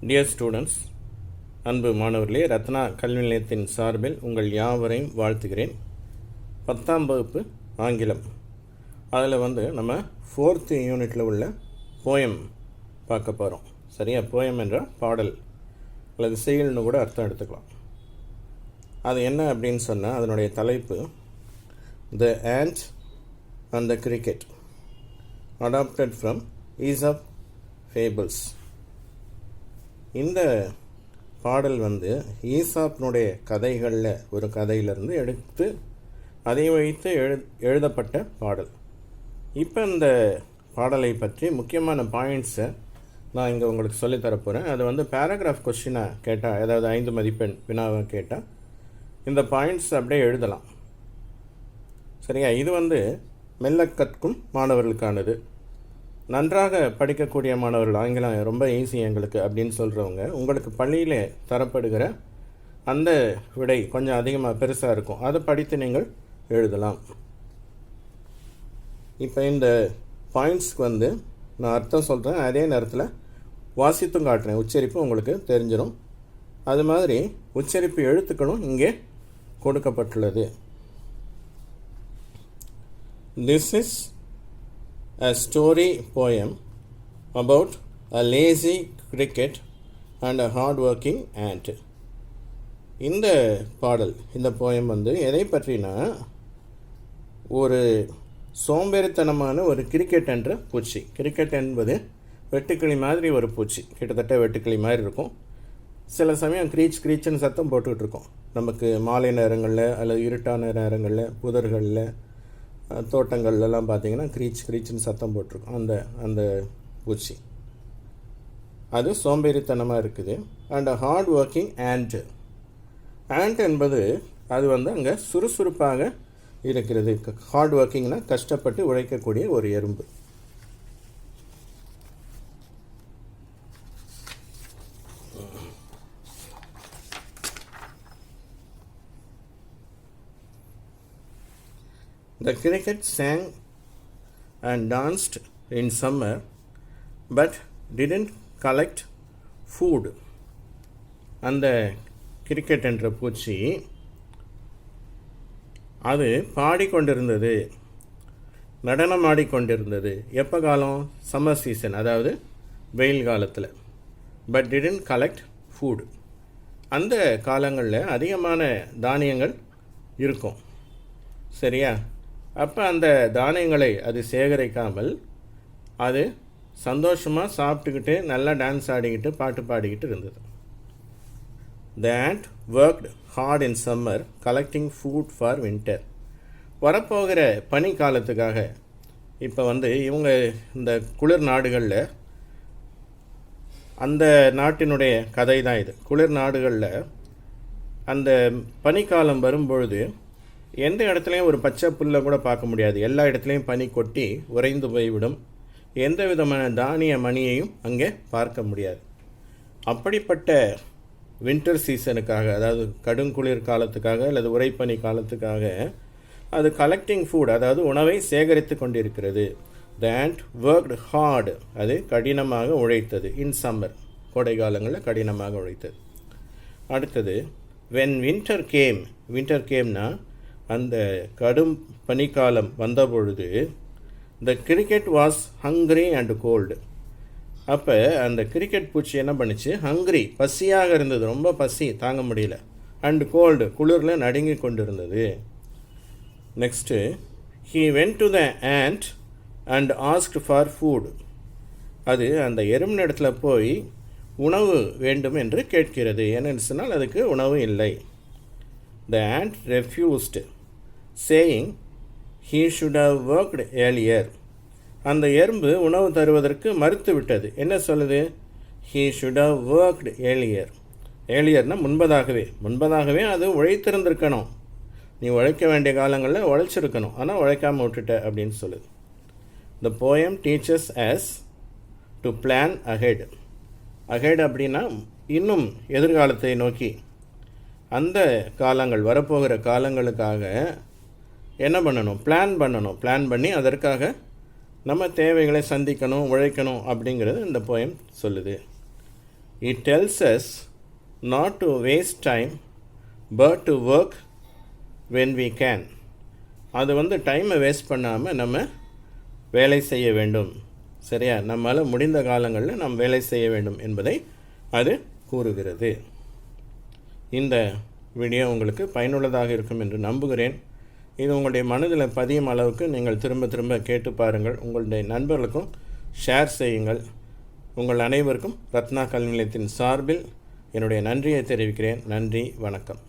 Dear students அன்பு மாணவர்களே ரத்னா கல்வி நிலையத்தின் சார்பில் உங்கள் யாவரையும் வாழ்த்துகிறேன். பத்தாம் வகுப்பு ஆங்கிலம். அதில் வந்து நம்ம ஃபோர்த்து யூனிட்டில் உள்ள போயம் பார்க்க போகிறோம் சரியா? போயம் என்ற பாடல். அல்லது செயல்னு கூட அர்த்தம் எடுத்துக்கலாம். அது என்ன அப்படின்னு சொன்னால் அதனுடைய தலைப்பு the ant and the cricket adapted from Aesop fables இந்த பாடல் வந்து ஈசாப்னுடைய கதைகளில் ஒரு கதையிலிருந்து எடுத்து அதை வைத்து எழு எழுதப்பட்ட பாடல். இப்போ இந்த பாடலை பற்றி முக்கியமான பாயிண்ட்ஸை நான் இங்கே உங்களுக்கு சொல்லித்தரப்போகிறேன் அது வந்து பேராகிராஃப் கொஸ்டினாக கேட்டால் ஏதாவது ஐந்து மதிப்பெண் வினாவை கேட்டால் இந்த பாயிண்ட்ஸ் அப்படியே எழுதலாம். சரியா? இது வந்து மெல்ல கற்கும் மாணவர்களுக்கானது. நன்றாக படிக்கக்கூடிய மாணவர்கள் ஆங்கிலம் ரொம்ப ஈஸி எங்களுக்கு அப்படின்னு சொல்கிறவங்க உங்களுக்கு பள்ளியில் தரப்படுகிற அந்த விடை கொஞ்சம் அதிகமாக பெருசாக இருக்கும். அதை படித்து நீங்கள் எழுதலாம். இப்போ இந்த பாயிண்ட்ஸ்க்கு வந்து நான் அர்த்தம் சொல்கிறேன் அதே நேரத்தில் வாசித்தும் காட்டுறேன். உச்சரிப்பு உங்களுக்கு தெரிஞ்சிடும் அது மாதிரி உச்சரிப்பு எழுத்துக்களும் இங்கே கொடுக்கப்பட்டுள்ளது. This is a story poem about a lazy cricket and a hard working ant இந்த பாடல் இந்த போயம் வந்து எதை பற்றினா ஒரு சோம்பேறித்தனமான ஒரு கிரிக்கெட் என்ற பூச்சி. கிரிக்கெட் என்பது வெட்டுக்கிளி மாதிரி ஒரு பூச்சி. கிட்டத்தட்ட வெட்டுக்கிளி மாதிரி இருக்கும். சில சமயம் க்ரீச் க்ரீச்சுன்னு சத்தம் போட்டுக்கிட்டு இருக்கோம். நமக்கு மாலை நேரங்களில் அல்லது இருட்டான நேரங்களில் புதர்களில் தோட்டங்கள்லாம் பார்த்தீங்கன்னா க்ரீச் க்ரீச்சுன்னு சத்தம் போட்டிருக்கும். அந்த அந்த பூச்சி. அது சோம்பேறித்தனமாக இருக்குது. And hard working ant ant என்பது அது வந்து அங்கே சுறுசுறுப்பாக இருக்கிறது. ஹார்ட் ஒர்க்கிங்னால் கஷ்டப்பட்டு உழைக்கக்கூடிய ஒரு எறும்பு. The cricket sang and danced in summer but didn't collect food. அந்த கிரிக்கெட் என்ற பூச்சி அது பாடிக்கொண்டிருந்தது. நடனம் ஆடிக்கொண்டிருந்தது. எப்போ காலம்? சம்மர் சீசன் அதாவது வெயில் காலத்தில். பட் டிடன்ட் கலெக்ட் ஃபுட் அந்த காலங்களில் அதிகமான தானியங்கள் இருக்கும். சரியா? அப்போ அந்த தானியங்களை அது சேகரிக்காமல் அது சந்தோஷமாக சாப்பிட்டுக்கிட்டு நல்லா டான்ஸ் ஆடிக்கிட்டு பாட்டு பாடிக்கிட்டு இருந்தது. The ant worked hard in summer collecting food for winter வரப்போகிற பனி காலத்துக்காக இப்போ வந்து இவங்க இந்த குளிர் நாடுகளில் அந்த நாட்டினுடைய கதை தான் இது. குளிர் நாடுகளில் அந்த பனிக்காலம் வரும்பொழுது எந்த இடத்துலையும் ஒரு பச்சை புல்லை கூட பார்க்க முடியாது. எல்லா இடத்துலையும் பனி கொட்டி உறைந்து போய்விடும். எந்த விதமான தானிய மணியையும் அங்கே பார்க்க முடியாது. அப்படிப்பட்ட வின்டர் சீசனுக்காக அதாவது கடுங்குளிர் காலத்துக்காக அல்லது உரைப்பனி காலத்துக்காக அது கலெக்டிங் ஃபுட் அதாவது உணவை சேகரித்து கொண்டிருக்கிறது. தேண்ட் ஒர்க்டு ஹார்டு அது கடினமாக உழைத்தது. இன் சம்மர் கோடை காலங்களில் கடினமாக உழைத்தது. அடுத்தது வென் வின்டர் கேம் வின்டர் கேம்னா அந்த கடும் பனிக்காலம் வந்தபொழுது the cricket was hungry and cold அப்போ அந்த கிரிக்கெட் பூச்சி என்ன பண்ணிச்சு? ஹங்க்ரி பசியாக இருந்தது. ரொம்ப பசி தாங்க முடியல. அண்ட் கோல்டு குளிரில் நடுங்கி கொண்டு இருந்தது next he went to the ant and asked for food அது அந்த எறும்பு இடத்துல போய் உணவு வேண்டும் என்று கேட்கிறது. ஏன்னு சொன்னால் அதுக்கு உணவு இல்லை. The ant refused saying he should have worked earlier அந்த எறும்பு உணவு தருவதற்கு மறுத்து விட்டது என்ன சொல்லுது? He should have worked earlier ஏர்லியர்னால் முன்பதாகவே. முன்பதாகவே அது உழைத்திருந்திருக்கணும். நீ உழைக்க வேண்டிய காலங்களில் உழைச்சிருக்கணும். ஆனால் உழைக்காமல் விட்டுட்ட அப்படின்னு சொல்லுது. The poem teaches us to plan ahead ahead அப்படின்னா இன்னும் எதிர்காலத்தை நோக்கி. அந்த காலங்கள் வரப்போகிற காலங்களுக்காக என்ன பண்ணணும்? பிளான் பண்ணணும். பிளான் பண்ணி அதற்காக நம்ம தேவைகளை சந்திக்கணும் உழைக்கணும் அப்படிங்கிறது இந்த போயம் சொல்லுது. It tells us not to waste time but to work when we can அது வந்து டைமை வேஸ்ட் பண்ணாமல் நம்ம வேலை செய்ய வேண்டும். சரியா? நம்மளால் முடிந்த காலங்களில் நாம் வேலை செய்ய வேண்டும் என்பதை அது கூறுகிறது. இந்த வீடியோ உங்களுக்கு பயனுள்ளதாக இருக்கும் என்று நம்புகிறேன். இது உங்களுடைய மனதில் பதியும் அளவுக்கு நீங்கள் திரும்ப திரும்ப கேட்டு பாருங்கள். உங்களுடைய நண்பர்களுக்கும் ஷேர் செய்யுங்கள். உங்கள் அனைவருக்கும் ரத்னா கல்வி நிலையத்தின் சார்பில் என்னுடைய நன்றியை தெரிவிக்கிறேன். நன்றி வணக்கம்.